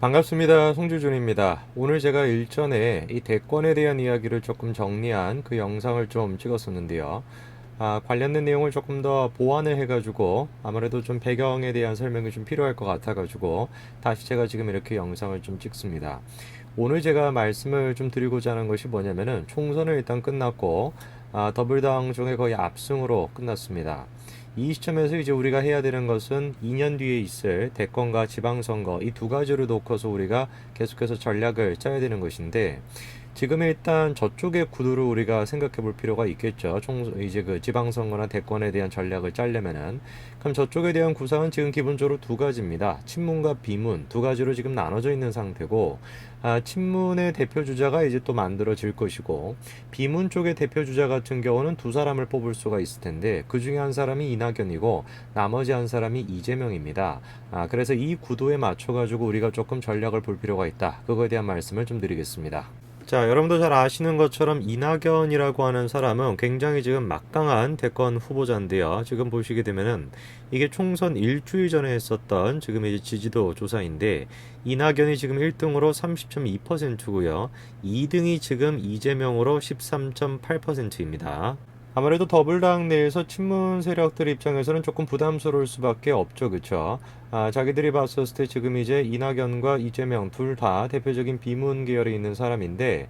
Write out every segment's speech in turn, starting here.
반갑습니다. 송주준입니다. 오늘 제가 일전에 이 대권에 대한 이야기를 조금 정리한 그 영상을 좀 찍었었는데요. 아, 관련된 내용을 조금 더 보완을 해가지고 아무래도 좀 배경에 대한 설명이 좀 필요할 것 같아가지고 다시 제가 지금 이렇게 영상을 좀 찍습니다. 오늘 제가 말씀을 좀 드리고자 하는 것이 뭐냐면은 총선은 일단 끝났고 아, 더불당 중에 거의 압승으로 끝났습니다. 이 시점에서 이제 우리가 해야 되는 것은 2년 뒤에 있을 대권과 지방선거 이 두 가지를 놓고서 우리가 계속해서 전략을 짜야 되는 것인데 지금 일단 저쪽의 구도를 우리가 생각해 볼 필요가 있겠죠. 총 이제 그 지방선거나 대권에 대한 전략을 짜려면은 그럼 저쪽에 대한 구상은 지금 기본적으로 두 가지입니다. 친문과 비문 두 가지로 지금 나눠져 있는 상태고 아, 친문의 대표 주자가 이제 또 만들어질 것이고 비문 쪽의 대표 주자 같은 경우는 두 사람을 뽑을 수가 있을 텐데 그 중에 한 사람이 이낙연이고 나머지 한 사람이 이재명입니다. 아, 그래서 이 구도에 맞춰 가지고 우리가 조금 전략을 볼 필요가 있다. 그거에 대한 말씀을 좀 드리겠습니다. 자, 여러분도 잘 아시는 것처럼 이낙연이라고 하는 사람은 굉장히 지금 막강한 대권 후보자인데요. 지금 보시게 되면은 이게 총선 일주일 전에 했었던 지금 이제 지지도 조사인데 이낙연이 지금 1등으로 30.2%고요. 2등이 지금 이재명으로 13.8%입니다. 아무래도 더불당 내에서 친문 세력들 입장에서는 조금 부담스러울 수밖에 없죠, 그렇죠? 아, 자기들이 봤었을 때 지금 이제 이낙연과 이재명 둘 다 대표적인 비문 계열에 있는 사람인데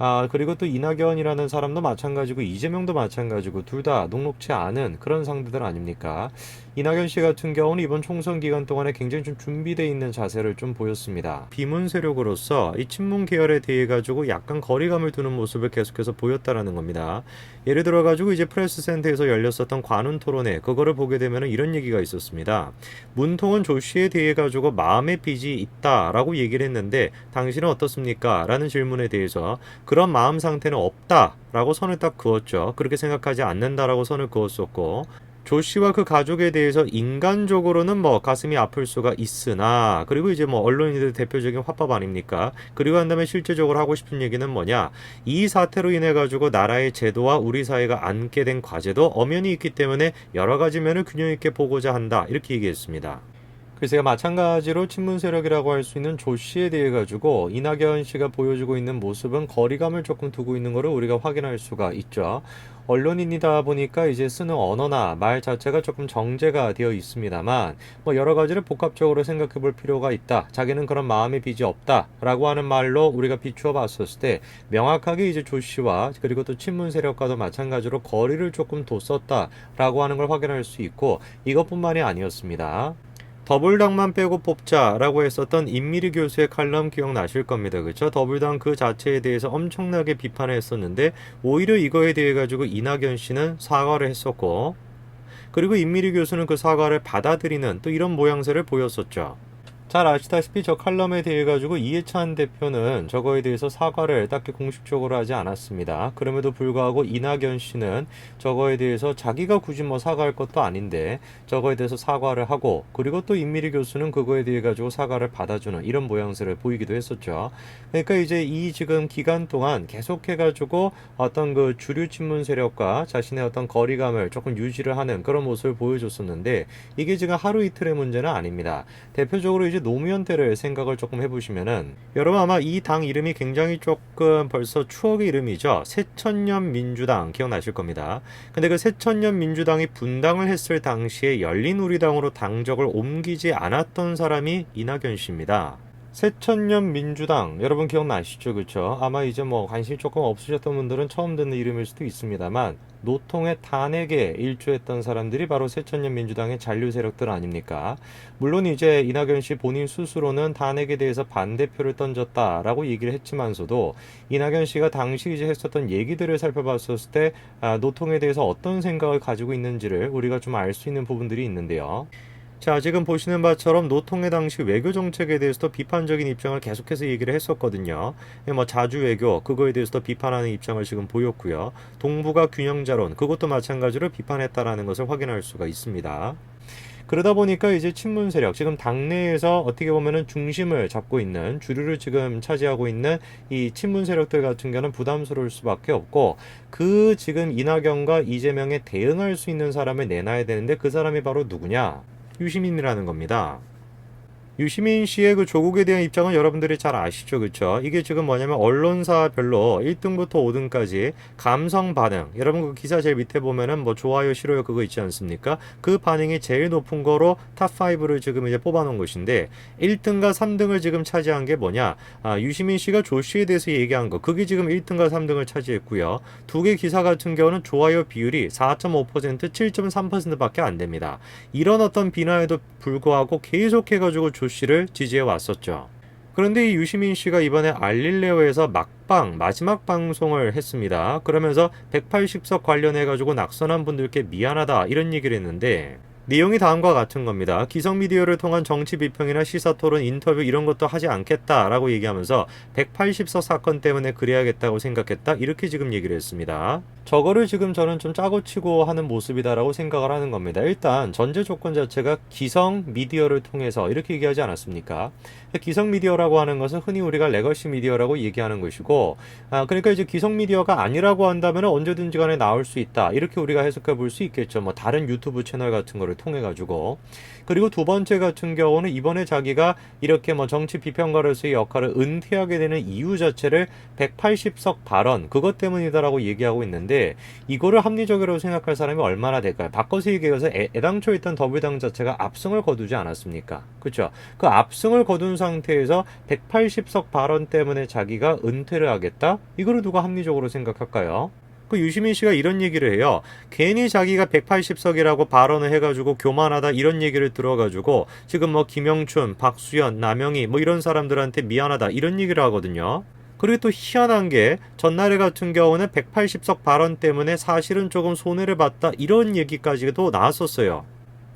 아, 그리고 또 이낙연이라는 사람도 마찬가지고 이재명도 마찬가지고 둘 다 녹록치 않은 그런 상대들 아닙니까? 이낙연 씨 같은 경우는 이번 총선 기간 동안에 굉장히 좀 준비되어 있는 자세를 좀 보였습니다. 비문 세력으로서 이 친문 계열에 대해 가지고 약간 거리감을 두는 모습을 계속해서 보였다라는 겁니다. 예를 들어 가지고 이제 프레스 센터에서 열렸었던 관훈 토론회 그거를 보게 되면 이런 얘기가 있었습니다. 문통은 조 씨에 대해 가지고 마음의 빚이 있다라고 얘기를 했는데 당신은 어떻습니까? 라는 질문에 대해서 그런 마음 상태는 없다라고 선을 딱 그었죠. 그렇게 생각하지 않는다라고 선을 그었었고 조 씨와 그 가족에 대해서 인간적으로는 뭐 가슴이 아플 수가 있으나 그리고 이제 뭐 언론인들 대표적인 화법 아닙니까? 그리고 한 다음에 실제적으로 하고 싶은 얘기는 뭐냐? 이 사태로 인해 가지고 나라의 제도와 우리 사회가 안게 된 과제도 엄연히 있기 때문에 여러 가지 면을 균형 있게 보고자 한다 이렇게 얘기했습니다. 글쎄요 마찬가지로 친문 세력이라고 할 수 있는 조 씨에 대해 가지고 이낙연 씨가 보여주고 있는 모습은 거리감을 조금 두고 있는 것을 우리가 확인할 수가 있죠. 언론인이다 보니까 이제 쓰는 언어나 말 자체가 조금 정제가 되어 있습니다만 뭐 여러 가지를 복합적으로 생각해 볼 필요가 있다. 자기는 그런 마음의 빚이 없다라고 하는 말로 우리가 비추어 봤었을 때 명확하게 이제 조 씨와 그리고 또 친문 세력과도 마찬가지로 거리를 조금 뒀었다라고 하는 걸 확인할 수 있고 이것뿐만이 아니었습니다. 더불당만 빼고 뽑자라고 했었던 임미리 교수의 칼럼 기억나실 겁니다. 그렇죠? 더불당 그 자체에 대해서 엄청나게 비판을 했었는데 오히려 이거에 대해 가지고 이낙연 씨는 사과를 했었고 그리고 임미리 교수는 그 사과를 받아들이는 또 이런 모양새를 보였었죠. 잘 아시다시피 저 칼럼에 대해 가지고 이해찬 대표는 저거에 대해서 사과를 딱히 공식적으로 하지 않았습니다. 그럼에도 불구하고 이낙연 씨는 저거에 대해서 자기가 굳이 뭐 사과할 것도 아닌데 저거에 대해서 사과를 하고 그리고 또 임미리 교수는 그거에 대해 가지고 사과를 받아주는 이런 모양새를 보이기도 했었죠. 그러니까 이제 이 지금 기간 동안 계속해 가지고 어떤 그 주류 친문 세력과 자신의 어떤 거리감을 조금 유지를 하는 그런 모습을 보여줬었는데 이게 지금 하루 이틀의 문제는 아닙니다. 대표적으로 이제 노무현 때를 생각을 조금 해보시면은 여러분 아마 이 당 이름이 굉장히 조금 벌써 추억의 이름이죠. 새천년 민주당 기억나실 겁니다. 근데 그 새천년 민주당이 분당을 했을 당시에 열린 우리당으로 당적을 옮기지 않았던 사람이 이낙연 씨입니다. 새천년 민주당. 여러분 기억나시죠? 그쵸 아마 이제 뭐 관심이 조금 없으셨던 분들은 처음 듣는 이름일 수도 있습니다만 노통의 탄핵에 일조했던 사람들이 바로 새천년 민주당의 잔류 세력들 아닙니까? 물론 이제 이낙연 씨 본인 스스로는 탄핵에 대해서 반대표를 던졌다라고 얘기를 했지만서도 이낙연 씨가 당시 이제 했었던 얘기들을 살펴봤었을 때 아, 노통에 대해서 어떤 생각을 가지고 있는지를 우리가 좀 알 수 있는 부분들이 있는데요. 자, 지금 보시는 바처럼 노통의 당시 외교 정책에 대해서도 비판적인 입장을 계속해서 얘기를 했었거든요. 예, 뭐 자주 외교 그거에 대해서도 비판하는 입장을 지금 보였고요. 동북아 균형자론 그것도 마찬가지로 비판했다라는 것을 확인할 수가 있습니다. 그러다 보니까 이제 친문 세력 지금 당내에서 어떻게 보면은 중심을 잡고 있는 주류를 지금 차지하고 있는 이 친문 세력들 같은 경우는 부담스러울 수밖에 없고 그 지금 이낙연과 이재명에 대응할 수 있는 사람을 내놔야 되는데 그 사람이 바로 누구냐? 유시민이라는 겁니다. 유시민 씨의 그 조국에 대한 입장은 여러분들이 잘 아시죠, 그렇죠? 이게 지금 뭐냐면 언론사별로 1등부터 5등까지 감성 반응. 여러분 그 기사 제일 밑에 보면은 뭐 좋아요, 싫어요 그거 있지 않습니까? 그 반응이 제일 높은 거로 탑 5를 지금 이제 뽑아놓은 것인데 1등과 3등을 지금 차지한 게 뭐냐? 아, 유시민 씨가 조 씨에 대해서 얘기한 거. 그게 지금 1등과 3등을 차지했고요. 두 개 기사 같은 경우는 좋아요 비율이 4.5% 7.3%밖에 안 됩니다. 이런 어떤 비난에도 불구하고 계속해가지고 조 씨를 지지해 왔었죠. 그런데 이 유시민 씨가 이번에 알릴레오에서 막방 마지막 방송을 했습니다. 그러면서 180석 관련해 가지고 낙선한 분들께 미안하다 이런 얘기를 했는데 내용이 다음과 같은 겁니다. 기성 미디어를 통한 정치 비평이나 시사 토론, 인터뷰 이런 것도 하지 않겠다라고 얘기하면서 180석 사건 때문에 그래야겠다고 생각했다. 이렇게 지금 얘기를 했습니다. 저거를 지금 저는 좀 짜고 치고 하는 모습이다라고 생각을 하는 겁니다. 일단 전제 조건 자체가 기성 미디어를 통해서 이렇게 얘기하지 않았습니까? 기성 미디어라고 하는 것은 흔히 우리가 레거시 미디어라고 얘기하는 것이고, 아, 그러니까 이제 기성 미디어가 아니라고 한다면 언제든지 간에 나올 수 있다. 이렇게 우리가 해석해 볼 수 있겠죠. 뭐 다른 유튜브 채널 같은 거를 통해 가지고. 그리고 두 번째 같은 경우는 이번에 자기가 이렇게 뭐 정치 비평가로서의 역할을 은퇴하게 되는 이유 자체를 180석 발언 그것 때문이다라고 얘기하고 있는데 이거를 합리적이라고 생각할 사람이 얼마나 될까요? 바꿔서 얘기해서 애, 애당초 있던 더불당 자체가 압승을 거두지 않았습니까? 그렇죠? 그 압승을 거둔 상태에서 180석 발언 때문에 자기가 은퇴를 하겠다? 이거를 누가 합리적으로 생각할까요? 그 유시민 씨가 이런 얘기를 해요. 괜히 자기가 180석이라고 발언을 해가지고 교만하다 이런 얘기를 들어가지고 지금 뭐 김영춘, 박수현, 남영희 뭐 이런 사람들한테 미안하다 이런 얘기를 하거든요. 그리고 또 희한한 게 전날에 같은 경우는 180석 발언 때문에 사실은 조금 손해를 봤다 이런 얘기까지도 나왔었어요.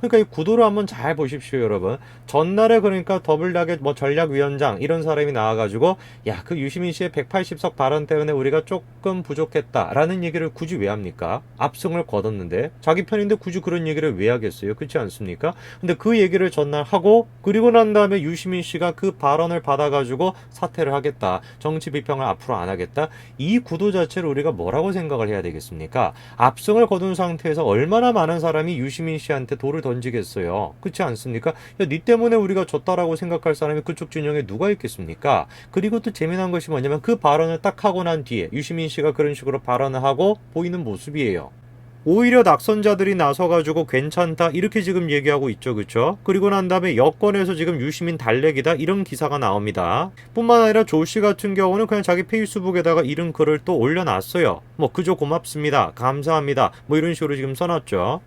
그러니까 이 구도를 한번 잘 보십시오, 여러분. 전날에 그러니까 더블락의 뭐 전략위원장 이런 사람이 나와가지고 야 그 유시민 씨의 180석 발언 때문에 우리가 조금 부족했다라는 얘기를 굳이 왜 합니까? 압승을 거뒀는데 자기 편인데 굳이 그런 얘기를 왜 하겠어요? 그렇지 않습니까? 근데 그 얘기를 전날 하고 그리고 난 다음에 유시민 씨가 그 발언을 받아가지고 사퇴를 하겠다. 정치 비평을 앞으로 안 하겠다. 이 구도 자체를 우리가 뭐라고 생각을 해야 되겠습니까? 압승을 거둔 상태에서 얼마나 많은 사람이 유시민 씨한테 돌을 던지겠어요. 그렇지 않습니까? 야, 니 때문에 우리가 졌다라고 생각할 사람이 그쪽 진영에 누가 있겠습니까? 그리고 또 재미난 것이 뭐냐면 그 발언을 딱 하고 난 뒤에 유시민 씨가 그런 식으로 발언을 하고 보이는 모습이에요. 오히려 낙선자들이 나서가지고 괜찮다 이렇게 지금 얘기하고 있죠 그쵸 그리고 난 다음에 여권에서 지금 유시민 달래기다 이런 기사가 나옵니다 뿐만 아니라 조씨 같은 경우는 그냥 자기 페이스북에다가 이런 글을 또 올려놨어요 뭐 그저 고맙습니다 감사합니다 뭐 이런 식으로 지금 써놨죠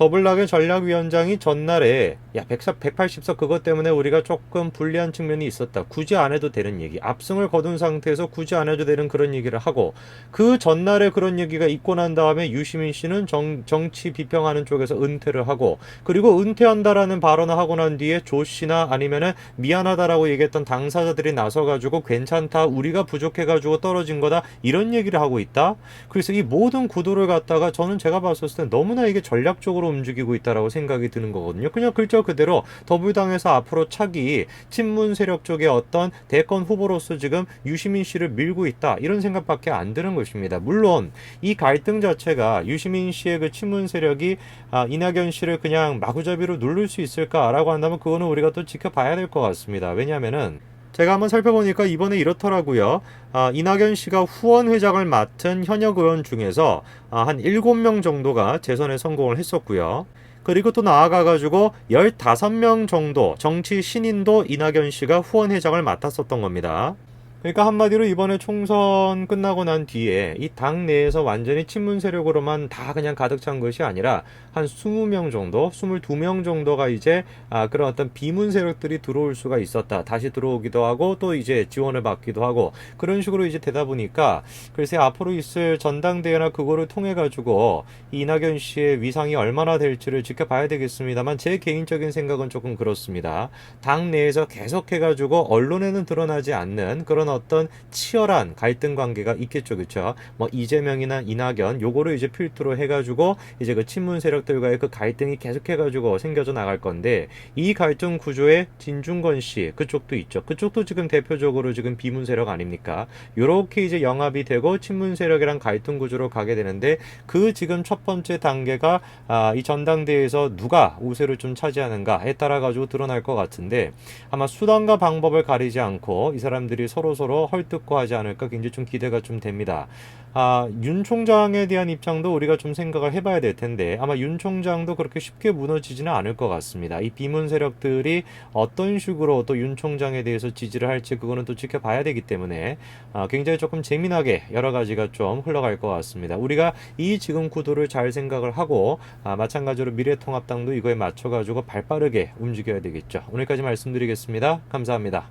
더블락의 전략위원장이 전날에 야 100석 180석 그것 때문에 우리가 조금 불리한 측면이 있었다. 굳이 안 해도 되는 얘기. 압승을 거둔 상태에서 굳이 안 해도 되는 그런 얘기를 하고 그 전날에 그런 얘기가 있고 난 다음에 유시민 씨는 정, 정치 비평하는 쪽에서 은퇴를 하고 그리고 은퇴한다라는 발언을 하고 난 뒤에 조 씨나 아니면은 미안하다라고 얘기했던 당사자들이 나서가지고 괜찮다. 우리가 부족해가지고 떨어진 거다. 이런 얘기를 하고 있다. 그래서 이 모든 구도를 갖다가 저는 제가 봤을 때 너무나 이게 전략적으로 움직이고 있다라고 생각이 드는 거거든요. 그냥 글자 그대로 더불당에서 앞으로 차기 친문 세력 쪽의 어떤 대권 후보로서 지금 유시민 씨를 밀고 있다 이런 생각밖에 안 드는 것입니다. 물론 이 갈등 자체가 유시민 씨의 그 친문 세력이 아, 이낙연 씨를 그냥 마구잡이로 누를 수 있을까라고 한다면 그거는 우리가 또 지켜봐야 될 것 같습니다. 왜냐하면은 제가 한번 살펴보니까 이번에 이렇더라고요. 아, 이낙연 씨가 후원 회장을 맡은 현역 의원 중에서 아, 한 7명 정도가 재선에 성공을 했었고요. 그리고 또 나아가가지고 15명 정도 정치 신인도 이낙연 씨가 후원 회장을 맡았었던 겁니다. 그러니까 한마디로 이번에 총선 끝나고 난 뒤에 이 당 내에서 완전히 친문 세력으로만 다 그냥 가득 찬 것이 아니라 한 20명 정도, 22명 정도가 이제 아 그런 어떤 비문 세력들이 들어올 수가 있었다. 다시 들어오기도 하고 또 이제 지원을 받기도 하고 그런 식으로 이제 되다 보니까 글쎄 앞으로 있을 전당대회나 그거를 통해 가지고 이낙연 씨의 위상이 얼마나 될지를 지켜봐야 되겠습니다만 제 개인적인 생각은 조금 그렇습니다. 당 내에서 계속해 가지고 언론에는 드러나지 않는 그런 어떤 치열한 갈등 관계가 있겠죠, 그렇죠? 뭐 이재명이나 이낙연 요거를 이제 필두로 해가지고 이제 그 친문 세력들과의 그 갈등이 계속해가지고 생겨져 나갈 건데 이 갈등 구조에 진중권 씨 그쪽도 있죠. 그쪽도 지금 대표적으로 지금 비문 세력 아닙니까? 요렇게 이제 영합이 되고 친문 세력이랑 갈등 구조로 가게 되는데 그 지금 첫 번째 단계가 아, 이 전당대회에서 누가 우세를 좀 차지하는가에 따라 가지고 드러날 것 같은데 아마 수단과 방법을 가리지 않고 이 사람들이 서로 서로 헐뜯고 하지 않을까 굉장히 좀 기대가 좀 됩니다. 아, 윤 총장에 대한 입장도 우리가 좀 생각을 해봐야 될 텐데 아마 윤 총장도 그렇게 쉽게 무너지지는 않을 것 같습니다. 이 비문 세력들이 어떤 식으로 또 윤 총장에 대해서 지지를 할지 그거는 또 지켜봐야 되기 때문에 아, 굉장히 조금 재미나게 여러 가지가 좀 흘러갈 것 같습니다. 우리가 이 지금 구도를 잘 생각을 하고 아, 마찬가지로 미래통합당도 이거에 맞춰가지고 발빠르게 움직여야 되겠죠. 오늘까지 말씀드리겠습니다. 감사합니다.